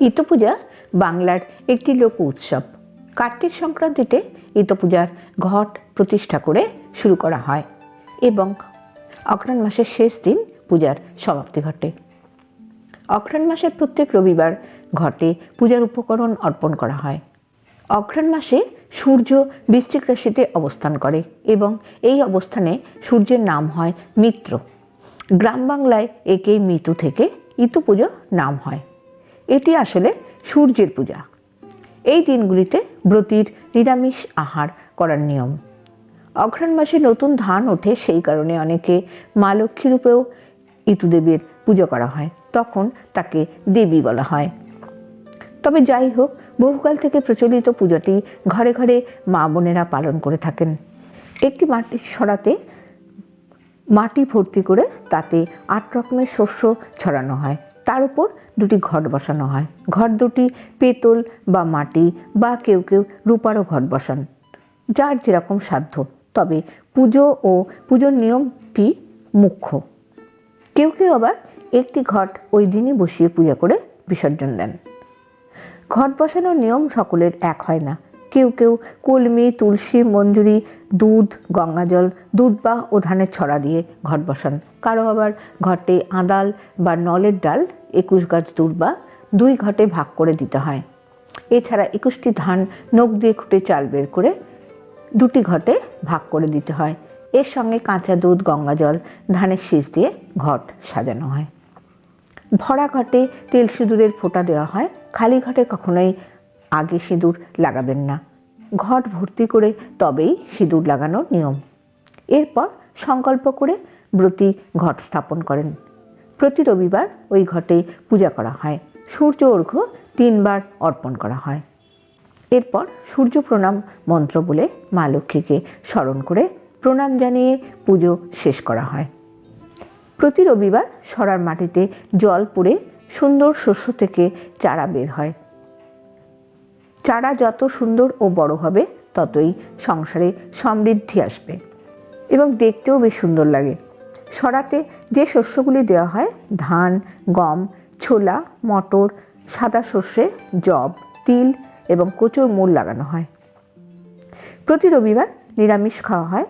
ইতো পূজা বাংলার একটি লোক উৎসব। কার্তিক সংক্রান্তিতে ইতো পূজার ঘট প্রতিষ্ঠা করে শুরু করা হয় এবং অঘ্রাণ মাসের শেষ দিন পূজার সমাপ্তি ঘটে। অঘ্রাণ মাসের প্রত্যেক রবিবার ঘটে পূজার উপকরণ অর্পণ করা হয়। অঘ্রাণ মাসে সূর্য বৃশ্চিক রাশিতে অবস্থান করে এবং এই অবস্থানে সূর্যের নাম হয় মিত্র। গ্রাম বাংলায় একে মিতু থেকে ইতু পুজো নাম হয়। এটি আসলে সূর্যের পূজা। এই দিনগুলিতে ব্রতির নিরামিষ আহার করার নিয়ম। অঘ্রাণ মাসে নতুন ধান ওঠে, সেই কারণে অনেকে মা লক্ষ্মী রূপেও ইতুদেবীর পুজো করা হয়, তখন তাকে দেবী বলা হয়। তবে যাই হোক, বহুকাল থেকে প্রচলিত পুজোটি ঘরে ঘরে মা বোনেরা পালন করে থাকেন। একটি মাটির সরাতে মাটি ভর্তি করে তাতে আট রকমের শস্য ছড়ানো হয়। তার উপর দুটি ঘট বসানো হয়। ঘট দুটি পেতল বা মাটি বা কেউ কেউ রূপারও ঘট বসান, যার যেরকম সাধ্য। তবে পুজো ও পুজোর নিয়মটি মুখ্য। কেউ কেউ আবার একটি ঘট ওই দিনই বসিয়ে পূজা করে বিসর্জন দেন। ঘট বসানোর নিয়ম সকলের এক হয় না। কেউ কেউ কলমি, তুলসী, মঞ্জুরি, দুধ, গঙ্গাজল দুধবা ও ধানের ছড়া দিয়ে ঘট বসান। কারও আবার ঘটে আদাল বা নলের ডাল, একুশ গাছ দুর্বা দুই ঘটে ভাগ করে দিতে হয়। এছাড়া একুশটি ধান নখ দিয়ে খুঁটে চাল বের করে দুটি ঘটে ভাগ করে দিতে হয়। এর সঙ্গে কাঁচা দুধ, গঙ্গাজল, ধানের শীষ দিয়ে ঘট সাজানো হয়। ভরা ঘটে তেল সিঁদুরের ফোঁটা দেওয়া হয়। খালি ঘটে কখনোই আগে সিঁদুর লাগাবেন না। ঘট ভর্তি করে তবেই সিঁদুর লাগানোর নিয়ম। এরপর সংকল্প করে ব্রতী ঘট স্থাপন করেন। প্রতি রবিবার ওই ঘটে পূজা করা হয়। সূর্য অর্ঘ্য তিনবার অর্পণ করা হয়। এরপর সূর্য প্রণাম মন্ত্র বলে মা লক্ষ্মীকে স্মরণ করে প্রণাম জানিয়ে পুজো শেষ করা হয়। প্রতি রবিবার সরার মাটিতে জল পড়ে সুন্দর শস্য থেকে চারা বের হয়। চারা যত সুন্দর ও বড় হবে, ততই সংসারে সমৃদ্ধি আসবে এবং দেখতেও বেশ সুন্দর লাগে। সরাতে যে শস্যগুলি দেওয়া হয়, ধান, গম, ছোলা, মটর, সাদা সর্ষে জব তিল এবং কচুর মূল লাগানো হয়। প্রতি রবিবার নিরামিষ খাওয়া হয়।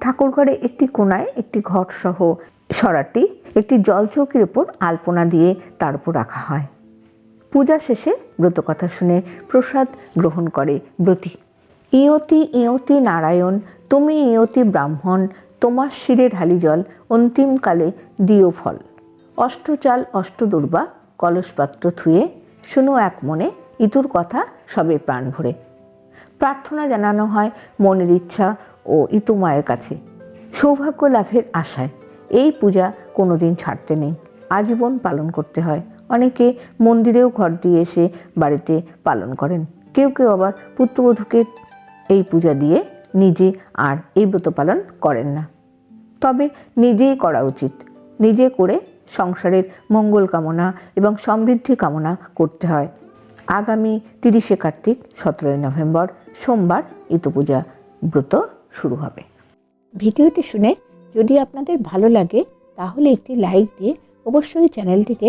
ঠাকুরঘরে একটি কোনায় একটি ঘট সহ সরাটি একটি জলচৌকির উপর আলপনা দিয়ে তার উপর রাখা হয়। পূজা শেষে ব্রতকথা শুনে প্রসাদ গ্রহণ করে ব্রতী। ইয়তি ইয়তি নারায়ণ, তুমি ইয়তি ব্রাহ্মণ, তোমার শিরে ঢালি জল অন্তিমকালে দিও ফল। অষ্টচাল অষ্টদুর্বা কলসপাত্র থুয়ে শুনো এক মনে ইতুর কথা সবে প্রাণ ভরে। প্রার্থনা জানানো হয় মনের ইচ্ছা ও ইতু মায়ের কাছে। সৌভাগ্য লাভের আশায় এই পূজা কোনোদিন ছাড়তে নেই। আজীবন পালন করতে হয়। অনেকে মন্দিরেও ঘর দিয়ে এসে বাড়িতে পালন করেন। কেউ কেউ আবার পুত্রবধূকে এই পূজা দিয়ে নিজে আর এই ব্রত পালন করেন না। তবে নিজেই করা উচিত। নিজে করে সংসারের মঙ্গল কামনা এবং সমৃদ্ধি কামনা করতে হয়। আগামী তিরিশে কার্তিক, সতেরোই নভেম্বর, সোমবার ইতু পূজা ব্রত শুরু হবে। ভিডিওটি শুনে যদি আপনাদের ভালো লাগে, তাহলে একটি লাইক দিয়ে অবশ্যই চ্যানেলটিকে